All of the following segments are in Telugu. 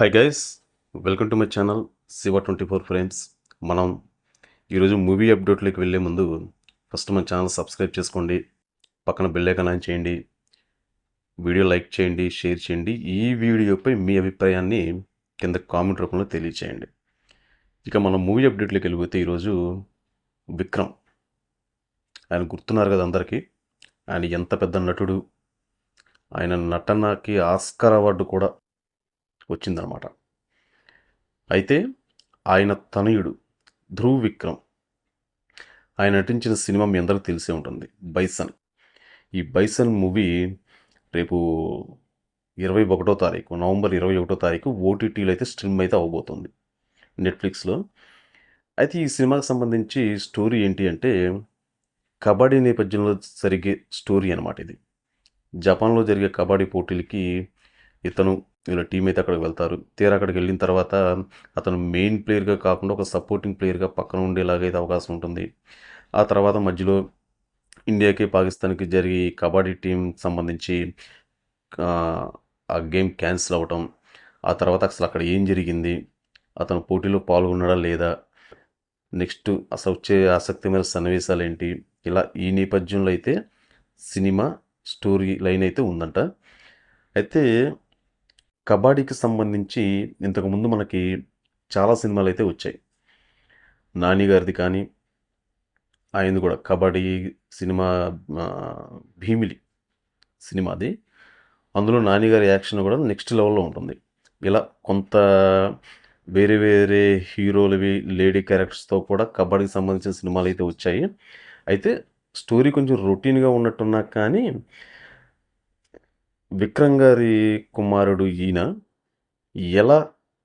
Hi guys welcome to my channel Shiva twenty four frames మనం ఈరోజు మూవీ అప్డేట్లోకి వెళ్ళే ముందు ఫస్ట్ మన ఛానల్ సబ్స్క్రైబ్ చేసుకోండి పక్కన బెల్ ఆన్ చేయండి వీడియో లైక్ చేయండి షేర్ చేయండి ఈ వీడియోపై మీ అభిప్రాయాన్ని కింద కామెంట్ రూపంలో తెలియచేయండి. ఇక మనం మూవీ అప్డేట్లోకి వెళ్ళిపోతే ఈరోజు విక్రమ్. ఆయన గుర్తున్నారు కదా అందరికీ? ఆయన ఎంత పెద్ద నటుడు. ఆయన నటనకి ఆస్కార్ అవార్డు కూడా వచ్చిందనమాట. అయితే ఆయన తనయుడు ధ్రువ్ విక్రమ్ ఆయన నటించిన సినిమా మీ అందరికీ తెలిసే ఉంటుంది బైసన్. ఈ బైసన్ మూవీ రేపు ఇరవై ఒకటో తారీఖు నవంబర్ ఇరవై ఒకటో తారీఖు ఓటీటీలో అయితే స్ట్రీమ్ అయితే అవ్వబోతుంది నెట్ఫ్లిక్స్లో. అయితే ఈ సినిమాకి సంబంధించి స్టోరీ ఏంటి అంటే కబడ్డీ నేపథ్యంలో జరిగే స్టోరీ అనమాట ఇది. జపాన్లో జరిగే కబడ్డీ పోటీలకి ఇతను వీళ్ళ టీం అయితే అక్కడికి వెళ్తారు. తీరా అక్కడికి వెళ్ళిన తర్వాత అతను మెయిన్ ప్లేయర్గా కాకుండా ఒక సపోర్టింగ్ ప్లేయర్గా పక్కన ఉండేలాగైతే అవకాశం ఉంటుంది. ఆ తర్వాత మధ్యలో ఇండియాకి పాకిస్తాన్కి జరిగి కబడ్డీ టీం సంబంధించి ఆ, ఆ గేమ్ క్యాన్సిల్ అవ్వటం ఆ తర్వాత అసలు అక్కడ ఏం జరిగింది అతను పోటీలో పాల్గొన్నాడా లేదా నెక్స్ట్ అసలు వచ్చే ఆసక్తిమైన సన్నివేశాలు ఏంటి ఇలా ఈ నేపథ్యంలో అయితే సినిమా స్టోరీ లైన్ అయితే ఉందంట. అయితే కబడ్డీకి సంబంధించి ఇంతకుముందు మనకి చాలా సినిమాలు అయితే వచ్చాయి. నాని గారిది కానీ ఆయనది కూడా కబడ్డీ సినిమా భీమిలి సినిమా అది అందులో నాని గారి యాక్షన్ కూడా నెక్స్ట్ లెవెల్లో ఉంటుంది. ఇలా కొంత వేరే వేరే హీరోలవి లేడీ క్యారెక్టర్స్తో కూడా కబడ్డీకి సంబంధించిన సినిమాలు అయితే వచ్చాయి. అయితే స్టోరీ కొంచెం రొటీన్గా ఉన్నట్టున్నా కానీ విక్రమ్ గారి కుమారుడు ఈయన ఎలా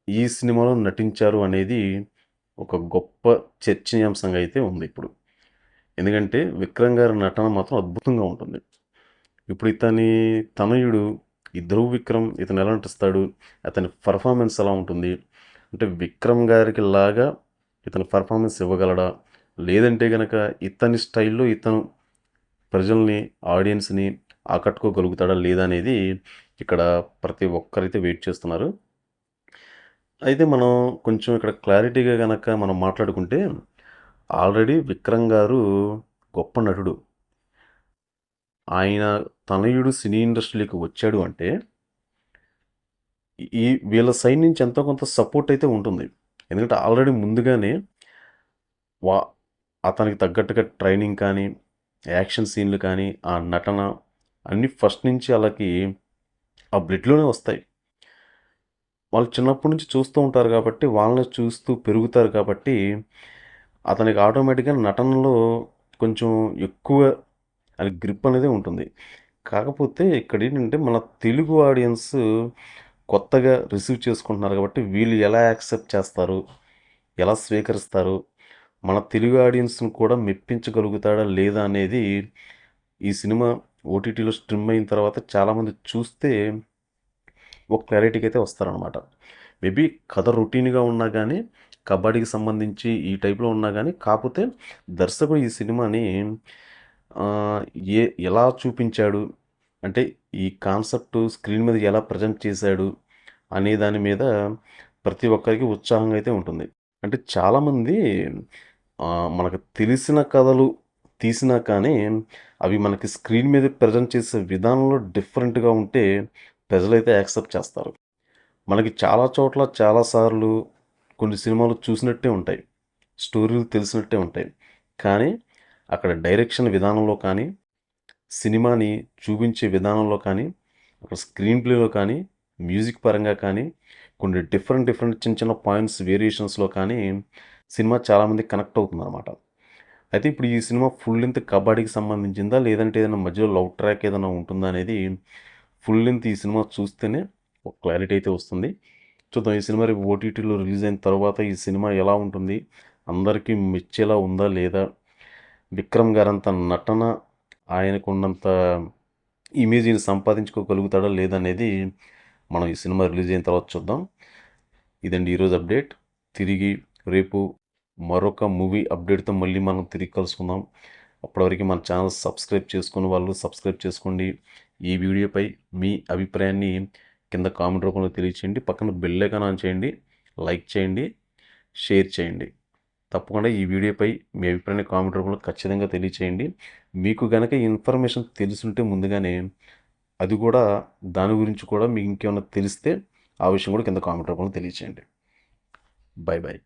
ఈ సినిమాలో నటించారు అనేది ఒక గొప్ప చర్చనీయాంశంగా అయితే ఉంది ఇప్పుడు. ఎందుకంటే విక్రమ్ గారి నటన మాత్రం అద్భుతంగా ఉంటుంది. ఇప్పుడు ఇతని తనయుడు ఈ ధ్రువ్ విక్రమ్ ఇతను ఎలా నటిస్తాడు అతని పర్ఫార్మెన్స్ ఎలా ఉంటుంది అంటే విక్రమ్ గారికి లాగా ఇతను పర్ఫార్మెన్స్ ఇవ్వగలడా లేదంటే గనక ఇతని స్టైల్లో ఇతను ప్రజల్ని ఆడియన్స్ని ఆకట్టుకోగలుగుతాడా లేదా అనేది ఇక్కడ ప్రతి ఒక్కరైతే వెయిట్ చేస్తున్నారు. అయితే మనం కొంచెం ఇక్కడ క్లారిటీగా కనుక మనం మాట్లాడుకుంటే ఆల్రెడీ విక్రమ్ గారు గొప్ప నటుడు. ఆయన తనయుడు సినీ ఇండస్ట్రీలోకి వచ్చాడు అంటే ఈ వీళ్ళ సైడ్ నుంచి ఎంతో కొంత సపోర్ట్ అయితే ఉంటుంది. ఎందుకంటే ఆల్రెడీ ముందుగానే వా అతనికి తగ్గట్టుగా ట్రైనింగ్ కానీ యాక్షన్ సీన్లు కానీ ఆ నటన అన్నీ ఫస్ట్ నుంచి వాళ్ళకి ఆ బ్లడ్లోనే వస్తాయి. వాళ్ళు చిన్నప్పటి నుంచి చూస్తూ ఉంటారు కాబట్టి వాళ్ళని చూస్తూ పెరుగుతారు కాబట్టి అతనికి ఆటోమేటిక్గా నటనలో కొంచెం ఎక్కువ అది గ్రిప్ అనేది ఉంటుంది. కాకపోతే ఇక్కడ ఏంటంటే మన తెలుగు ఆడియన్స్ కొత్తగా రిసీవ్ చేసుకుంటున్నారు కాబట్టి వీళ్ళు ఎలా యాక్సెప్ట్ చేస్తారు ఎలా స్వీకరిస్తారు మన తెలుగు ఆడియన్స్ని కూడా మెప్పించగలుగుతాడా లేదా అనేది ఈ సినిమా ఓటీటీలో స్ట్రిమ్ అయిన తర్వాత చాలామంది చూస్తే ఒక క్లారిటీకి అయితే వస్తారనమాట మేబీ కథ రొటీన్గా ఉన్నా కానీ కబడ్డీకి సంబంధించి ఈ టైప్లో ఉన్నా కానీ కాకపోతే దర్శకుడు ఈ సినిమాని ఏ ఎలా చూపించాడు అంటే ఈ కాన్సెప్ట్ స్క్రీన్ మీద ఎలా ప్రజెంట్ చేశాడు అనే దాని మీద ప్రతి ఒక్కరికి ఉత్సాహంగా అయితే ఉంటుంది. అంటే చాలామంది మనకు తెలిసిన కథలు తీసినా కానీ అవి మనకి స్క్రీన్ మీద ప్రజెంట్ చేసే విధానంలో డిఫరెంట్గా ఉంటే ప్రజలైతే యాక్సెప్ట్ చేస్తారు. మనకి చాలా చోట్ల చాలాసార్లు కొన్ని సినిమాలు చూసినట్టే ఉంటాయి. స్టోరీలు తెలిసినట్టే ఉంటాయి. కానీ అక్కడ డైరెక్షన్ విధానంలో కానీ సినిమాని చూపించే విధానంలో కానీ అక్కడ స్క్రీన్ ప్లేలో కానీ మ్యూజిక్ పరంగా కానీ కొన్ని డిఫరెంట్ డిఫరెంట్ చిన్న చిన్న పాయింట్స్ వేరియేషన్స్లో కానీ సినిమా చాలామంది కనెక్ట్ అవుతుంది అనమాట అయితే ఇప్పుడు ఈ సినిమా ఫుల్ లెంత్ కబడ్డీకి సంబంధించిందా? లేదంటే ఏదైనా మధ్యలో లవ్ ట్రాక్ ఏదైనా ఉంటుందా అనేది ఫుల్ లెంత్ ఈ సినిమా చూస్తేనే ఒక క్లారిటీ అయితే వస్తుంది. చూద్దాం ఈ సినిమా రేపు ఓటీటీలో రిలీజ్ అయిన తర్వాత ఈ సినిమా ఎలా ఉంటుంది? అందరికీ మెచ్చేలా ఉందా లేదా? విక్రమ్ గారంత నటన ఆయనకున్నంత ఇమేజ్ని సంపాదించుకోగలుగుతాడా లేదనేది మనం ఈ సినిమా రిలీజ్ అయిన తర్వాత చూద్దాం. ఇదండి ఈరోజు అప్డేట్. తిరిగి రేపు మరొక మూవీ అప్డేట్తో మళ్ళీ మనం తిరిగి కలుసుకుందాం. అప్పటివరకు మన ఛానల్ సబ్స్క్రైబ్ చేసుకున్న వాళ్ళు సబ్స్క్రైబ్ చేసుకోండి. ఈ వీడియోపై మీ అభిప్రాయాన్ని కింద కామెంట్ రూపంలో తెలియచేయండి. పక్కన బెల్ ఐకాన్ ఆన్ చేయండి. లైక్ చేయండి. షేర్ చేయండి. తప్పకుండా ఈ వీడియోపై మీ అభిప్రాయాన్ని కామెంట్ రూపంలో ఖచ్చితంగా తెలియచేయండి. మీకు గనక ఇన్ఫర్మేషన్ తెలుసుంటే ముందుగానే అది కూడా దాని గురించి కూడా మీకు ఇంకేమైనా తెలిస్తే ఆ విషయం కూడా కింద కామెంట్ రూపంలో తెలియచేయండి. Bye bye